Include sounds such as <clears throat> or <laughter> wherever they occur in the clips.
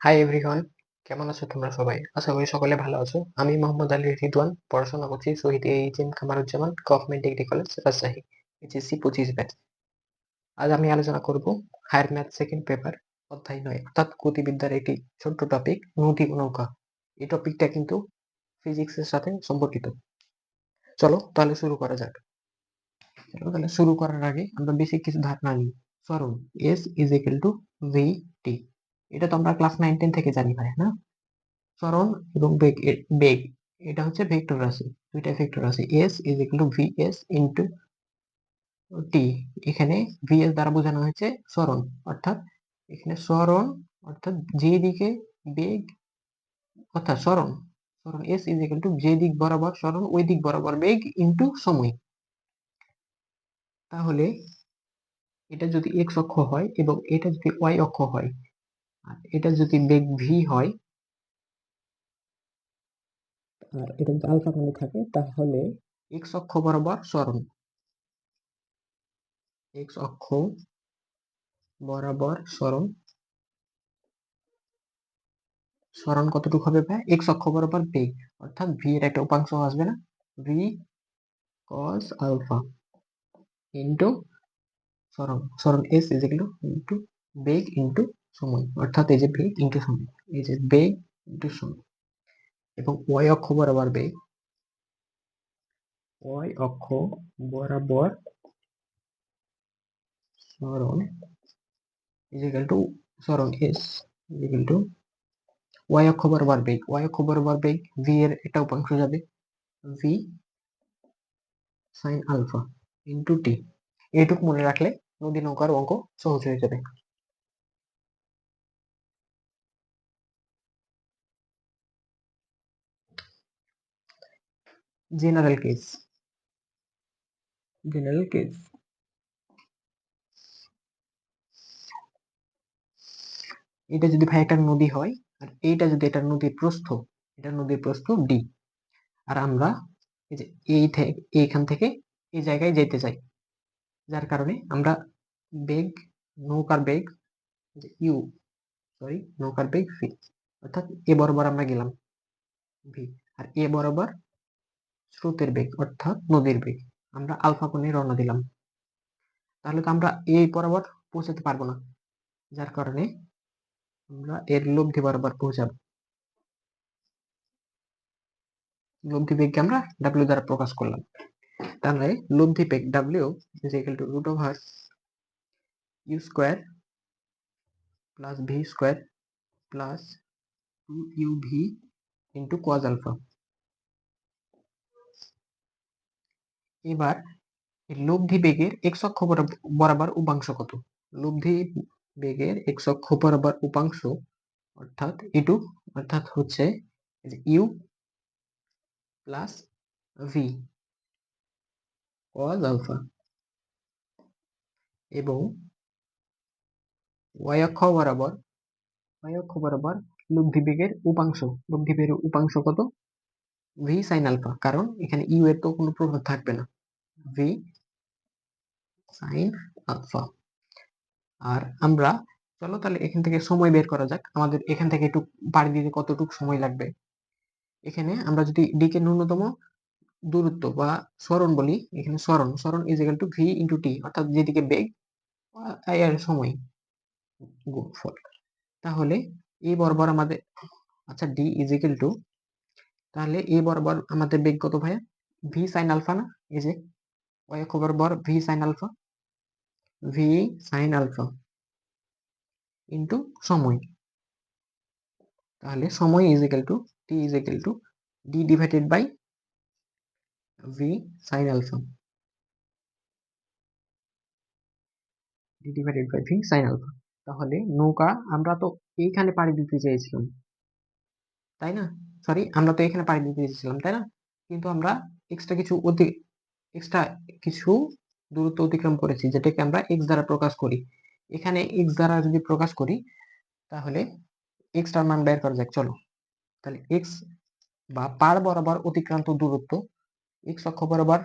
Hi everyone কেমন আছো তোমরা সবাই? আশা করি সকলে ভালো আছো। আমি মোহাম্মদ আলী রিদওয়ান, পড়াশোনা করছি Shahid H M Kamaruzzaman government degree college Rajshahi HSC পঁচিশ ব্যাচ আজ আমি আলোচনা করব হায়ার ম্যাথ সেকেন্ড পেপার অধ্যায় নয়, অর্থাৎ গতিবিদ্যার একটি ছোট্ট টপিক নদী নৌকা। এই টপিকটা কিন্তু ফিজিক্সের সাথে সম্পর্কিত। চলো তাহলে শুরু করা যাক। তাহলে শুরু করার আগে আমরা বেসিক কিছু ধারণা নিই। সরণ S is equal to V T এটা তো আমরা ক্লাস নাইন টেন থেকে জানি ভাই না? সরণ এবং বেগ বেগ, এটা হচ্ছে ভেক্টর রাশি দুইটা ভেক্টর রাশি S is equal to V S into T এখানে ভি এস দ্বারা বোঝানো হয়েছে সরণ অর্থাৎ এখানে সরণ অর্থাৎ যে দিকে বেগ, অর্থাৎ সরণ সরণ এস ইজ ইকুয়াল টু যে দিক বরাবর সরণ ওই দিক বরাবর বেগ ইন্টু সময়। তাহলে এটা যদি এক্স অক্ষ হয় এবং এটা যদি ওয়াই অক্ষ হয় আর এটা যদি বেগ ভি হয় আর এটা যদি আলফা কোণে থাকে তাহলে এক্স অক্ষ বরাবর সরণ এক্স অক্ষ বরাবর সরণ সরণ কতটুকু হবে ভাই? এক্স অক্ষ বরাবর বেগ অর্থাৎ ভি এর একটা উপাংশ আসবে না। ভি কস আলফা ইন্টু সরণ সরণ এস ইজ ইকুয়াল ইন্টু বেগ ইন্টু সময়, অর্থাৎ এই যে বেগ ইন্টু সময়, এই যে বেগ ইন্টু সময়, এবং ওয়াই অক্ষ বরাবর বেগ ওয়াই অক্ষ বরাবর সরণ ইজ ইকুয়াল টু সরণ S is equal to Y অক্ষ বরাবর বেগ ওয়াই অক্ষ বরাবর বেগ ভি এর একটা উপাংশ যাবে V sine alpha into T এইটুকু মনে রাখলে নদী নৌকার অঙ্ক সহজ হয়ে যাবে। জেনারেল কেস জেনারেল কেস এটা যদি ভাই একটা নদী হয় আর এইটা যদি এটা নদীর প্রস্থ এটা নদীর প্রস্থ ডি আর আমরা এই যে এই থেকে এইখান থেকে এই জায়গায় যেতে চাই। যার কারণে আমরা বেগ নৌকার বেগ ইউ সরি নৌকার বেগ ভি অর্থাৎ এ বরাবর আমরা গেলাম ভি আর এ বরাবর স্রোতের বেগ অর্থাৎ নদীর বেগ। আমরা আলফা কোণে রওনা দিলাম। তাহলে তো আমরা এই বরাবর পৌঁছাতে পারব না। যার কারণে আমরা এর লব্ধি বরাবর পৌঁছাবো। লব্ধি বেগকে আমরা ডাব্লিউ দ্বারা প্রকাশ করলাম। তাহলে লব্ধি বেগ W is equal to root over U square plus V square plus two U V into cos alpha এবার লব্ধি বেগের এক্স অক্ষ বরাবর উপাংশ কত? লব্ধি বেগের এক্স অক্ষ বরাবর উপাংশ, অর্থাৎ ইটু অর্থাৎ হচ্ছে U plus V cos alpha. এবং ওয়াই অক্ষ বরাবর, ওয়াই অক্ষ বরাবর লব্ধি বেগের উপাংশ, লব্ধি বেগের উপাংশ কত? ভি সাইন আলফা কারণ এখানে ইউ এর তো কোনো প্রভাব থাকবে না। ভি সাইন আলফা আর আমরা, চলো তাহলে এখান থেকে সময় বের করা যাক। আমাদের এখান থেকে একটু পাড়ি দিতে কতটুকু সময় লাগবে? এখানে আমরা যদি ডি কে ন্যূনতম দূরত্ব বা সরণ বলি, এখানে সরণ সরণ is equal to V into T অর্থাৎ যেদিকে বেগ এর সময় গুণফল। তাহলে এই বরাবর আমাদের আচ্ছা ডি ইজ ইকুয়াল টু তাহলে এই বরাবর আমাদের বেগ কত ভাইয়া? ভি সাইন আলফা না? এই যে ওয়াই অক্ষ বরাবর V sine alpha V sine alpha into সময়। তাহলে সময় is equal to T is equal to D divided by V sine alpha D divided by V sine alpha তাহলে নৌকা আমরা তো এইখানে পাড়ি দিতে চেয়েছিলাম তাই না? সরি আমরা তো এখানে পাড়ি দিতে চেয়েছিলাম তাই না? কিন্তু আমরা এক্সট্রা কিছু অতি এক্সট্রা কিছু দূরত্ব অতিক্রম করেছি, যেটাকে আমরা এক্স দ্বারা প্রকাশ করি। এখানে এক্স দ্বারা যদি প্রকাশ করি, তাহলে এক্সটার মান বের করা যাক, চলো। তাহলে এক্স বা পার বরাবর অতিক্রান্ত দূরত্ব এক্স অক্ষ বরাবর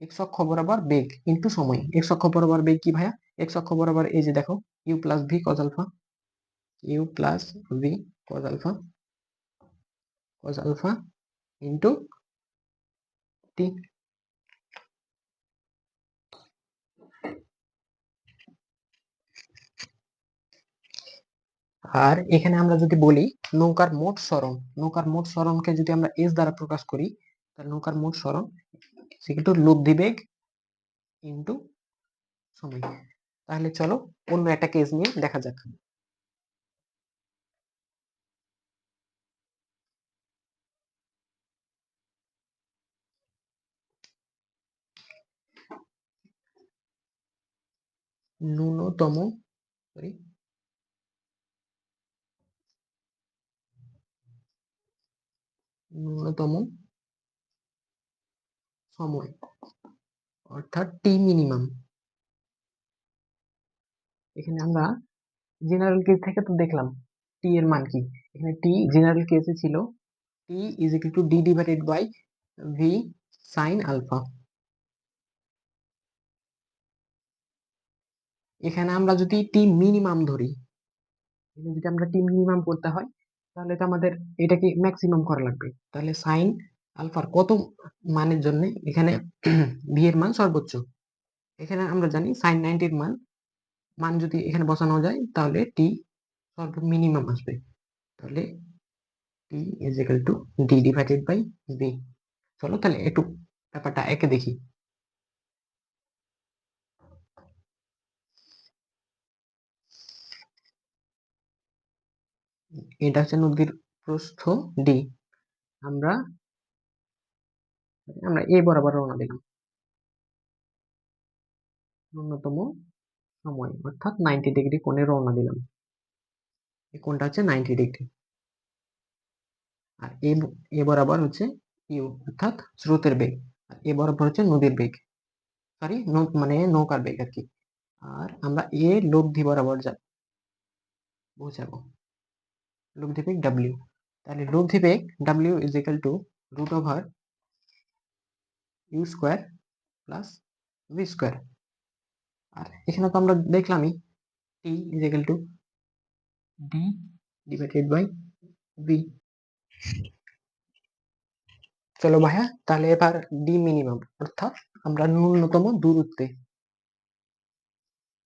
এক্স অক্ষ বরাবর বেগ ইনটু সময়। এক্স অক্ষ বরাবর বেগ কি ভাইয়া? এক্স অক্ষ বরাবর এই যে দেখো U plus V cos alpha U plus V cos alpha cos alpha into T আর এখানে আমরা যদি বলি নৌকার মোট সরণ, নৌকার মোট সরণকে যদি আমরা এস দ্বারা প্রকাশ করি, তাহলে নৌকার মোট সরণ টু লব্ধি বেগ ইন্টু সময়। তাহলে চলো অন্য একটা কেস নিয়ে দেখা যাক। ন্যূনতম ন্যূনতম সময়, অর্থাৎ টি মিনিমাম এখানে আমরা জেনারেল কেস থেকে তো দেখলাম টি এর মান কি? এখানে টি জেনারেল কেসে ছিল T is equal to D divided by V sine alpha এখানে আমরা যদি টি মিনিমাম ধরি যদি আমরা টি মিনিমাম করতে হয়, তাহলে তো আমাদের এটাকে ম্যাক্সিমাম করা লাগবে। তাহলে সাইন আলফার কত মানের জন্য এখানে <clears throat> ভি এর মান সর্বোচ্চ? এখানে আমরা জানি সাইন নাইনটির মান মান যদি এখানে বসানো যায়, তাহলে টি সর্ব মিনিমাম আসবে। তাহলে T is equal to D divided by B চলো তাহলে একটু ব্যাপারটা একে দেখি। এটা হচ্ছে নদীর প্রস্থ ডি আমরা আমরা এ বরাবর রওনা দিলাম। ন্যূনতম সময়, অর্থাৎ নাইনটি ডিগ্রি কোণে রওনা দিলাম। এই কোণটা হচ্ছে নাইনটি ডিগ্রি আর এ বরাবর হচ্ছে ইউ অর্থাৎ স্রোতের বেগ। আর এ বরাবর হচ্ছে নদীর বেগ। সরি মানে নৌকার বেগ আর কি। আর আমরা এ লব্ধি বরাবর যাব পৌঁছাবো লব্ধি বেগ ডাব্লিউ তাহলে লব্ধি বেগ W is equal to root over U square plus V square আর এখানে তো আমরা দেখলামই T is equal to D divided by V চলো ভাইয়া, তাহলে এবার ডি মিনিমাম অর্থাৎ আমরা ন্যূনতম দূরত্বে,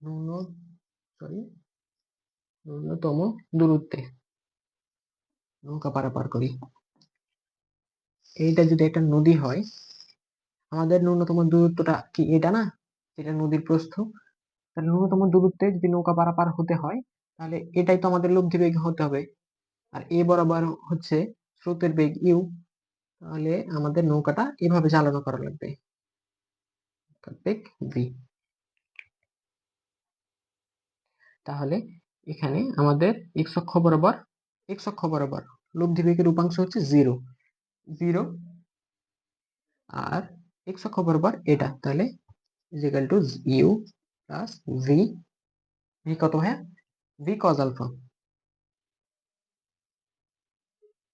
ন্যূন সরি ন্যূনতম দূরত্বে নৌকা পারাপার করি। এইটা যদি একটা নদী হয়, আমাদের ন্যূনতম দূরত্বটা কি এটা না? যেটা নদীর প্রস্থ। তাহলে ন্যূনতম দূরত্বে যদি নৌকা পারাপার হতে হয়, তাহলে এটাই তো আমাদের লব্ধি বেগ হতে হবে। আর এ বরাবর হচ্ছে স্রোতের বেগ ইউ। তাহলে আমাদের নৌকাটা এভাবে চালনা করা লাগবে। তাহলে এখানে আমাদের এক্স অক্ষ বরাবর এক্স অক্ষ বরাবর লব্ধি বেগের উপাংশ হচ্ছে জিরো জিরো আর এক্স অক্ষ বরাবর এটা, তাহলে is equal to U plus V V কত হয় V cos alpha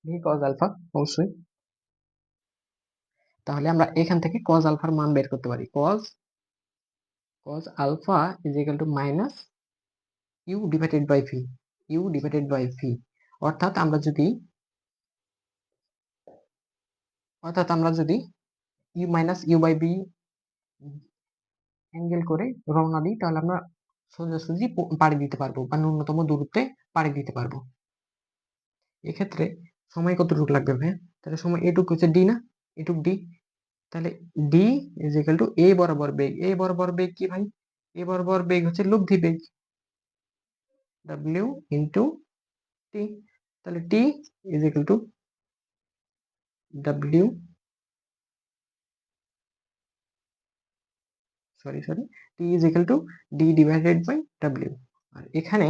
V cos alpha অবশ্যই। তাহলে আমরা এখান থেকে কজ আলফার মান বের করতে পারি। Cos cos alpha is equal to minus U divided by V U divided by V অর্থাৎ আমরা যদি, অর্থাৎ আমরা যদি U minus U by B angle করে রওনা দিই, তাহলে আমরা সোজাসুজি পাড়ি দিতে পারব বা ন্যূনতম দূরত্বে পাড়ি দিতে পারব। এক্ষেত্রে সময় কতটুকু লাগবে ভাই তাহলে সময় এটুক হচ্ছে ডি না? এটুক ডি তাহলে D is equal to A বরাবর বেগ। এ বরাবর বেগ কি ভাই? এ বরাবর বেগ হচ্ছে লব্ধি বেগ। ডাব্লিউ ইন্টু টি তাহলে T is equal to W sorry sorry T is equal to D divided by W আর এখানে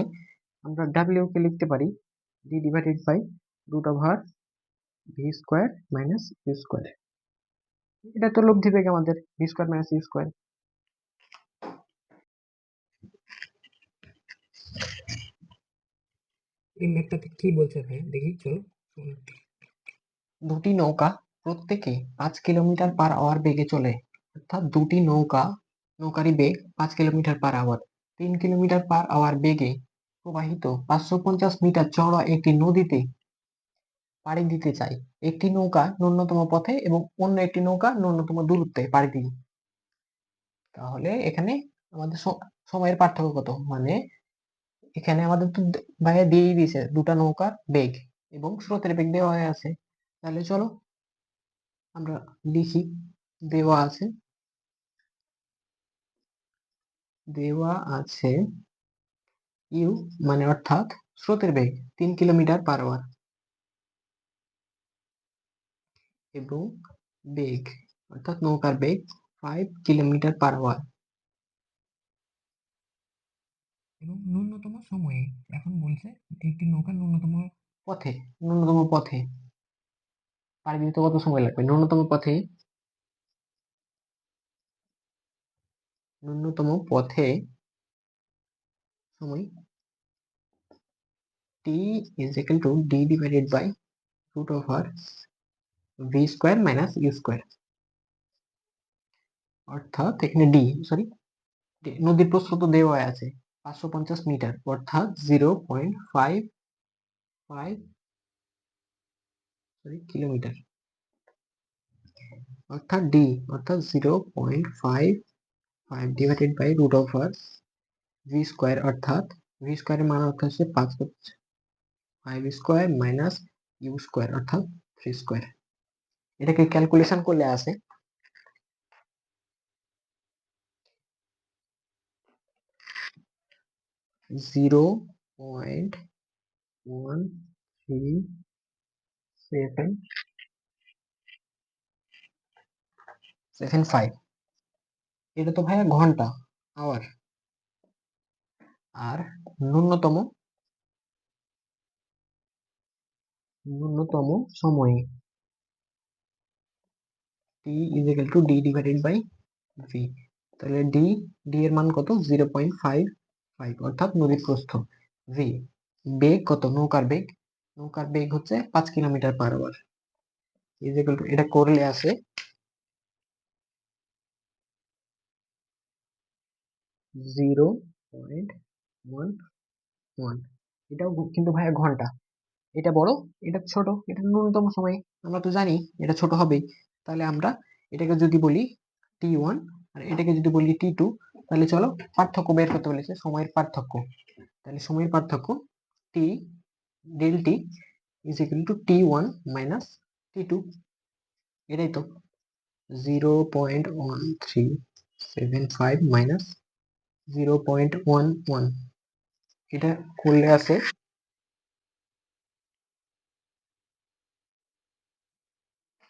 আমরা ডাব্লিউ কে লিখতে পারি D divided by root over V square minus U square এটা তো লব্ধি বেগ আমাদের V square minus U square এই ম্যাপটাতে কি বলছে ভাই? দেখি, চলো। দুটি নৌকা প্রত্যেকে পাঁচ কিলোমিটার পার আওয়ার বেগে চলে। অর্থাৎ দুটি নৌকা, নৌকারই বেগ পাঁচ কিলোমিটার পার আওয়ার তিন কিলোমিটার পার আওয়ার বেগে প্রবাহিত পাঁচশো পঞ্চাশ মিটার চওড়া একটি নদীতে পাড়ি দিতে চাই একটি নৌকা ন্যূনতম পথে এবং অন্য একটি নৌকা ন্যূনতম দূরত্বে পাড়ি দিই তাহলে এখানে আমাদের সময়ের পার্থক্য কত? মানে এখানে আমাদের তো ভাইয়া দিয়েই দিয়েছে। দুটা নৌকার বেগ এবং স্রোতের বেগ দেওয়া হয়ে আছে। তাহলে চলো আমরা লিখি। দেওয়া আছে। দেওয়া আছে ইউ মানে অর্থাৎ স্রোতের বেগ তিন কিলোমিটার পার আওয়ার এবং বেগ অর্থাৎ নৌকার বেগ ফাইভ কিলোমিটার পার আওয়ার এবং ন্যূনতম সময়ে, এখন বলছে একটি নৌকা ন্যূনতম পথে ন্যূনতম পথে, পাড়ি দিতে কত সময় লাগবে? ন্যূনতম পথে ন্যূনতম পথে সময় t is equal to d divided by root over v square minus u square. অর্থাৎ এখানে d সরি নদীর প্রস্থ তো দেওয়া আছে। পাঁচশো পঞ্চাশ মিটার, অর্থাৎ zero point five five sorry kilometre অর্থাৎ d, অর্থাৎ zero point five five divided by root over V square অর্থাৎ ভি স্কোয়ারের মান অর্থাৎ হচ্ছে পাঁচ five square minus U square অর্থাৎ থ্রি স্কোয়ার এটাকে ক্যালকুলেশন করলে আসে zero point one three seven seven five এটা তো ভাইয়া ঘণ্টা আওয়ার আর ন্যূনতম ন্যূনতম সময়ে। T is equal to D divided by V তাহলে ডি ডি এর মান কত? জিরো পয়েন্ট ফাইভ ফাইভ অর্থাৎ নদীর প্রস্থ। ভি বেগ কত? নৌকার বেগ? নৌকার বেগ হচ্ছে পাঁচ কিলোমিটার পার আওয়ার এটা করলে আসে জিরো পয়েন্ট ওয়ান ওয়ান এটাও কিন্তু ভাইয়া ঘণ্টা। এটা বড়, এটা ছোট, এটা ন্যূনতম সময়। আমরা তো জানি এটা ছোট হবেই। তাহলে আমরা এটাকে যদি বলি টি ওয়ান আর এটাকে যদি বলি টি টু তাহলে চলো পার্থক্য বের করতে বলেছে, সময়ের পার্থক্য। তাহলে সময়ের পার্থক্য T del T is equal to T one minus T two এটাই তো। Zero point one three seven five minus zero point one one এটা করলে আছে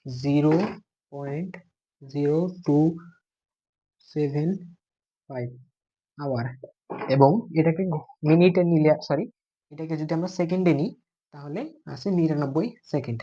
zero point zero two seven hour এবং এটাকে মিনিটে নিলে সরি এটাকে যদি আমরা সেকেন্ডে নিই, তাহলে আসে নিরানব্বই সেকেন্ড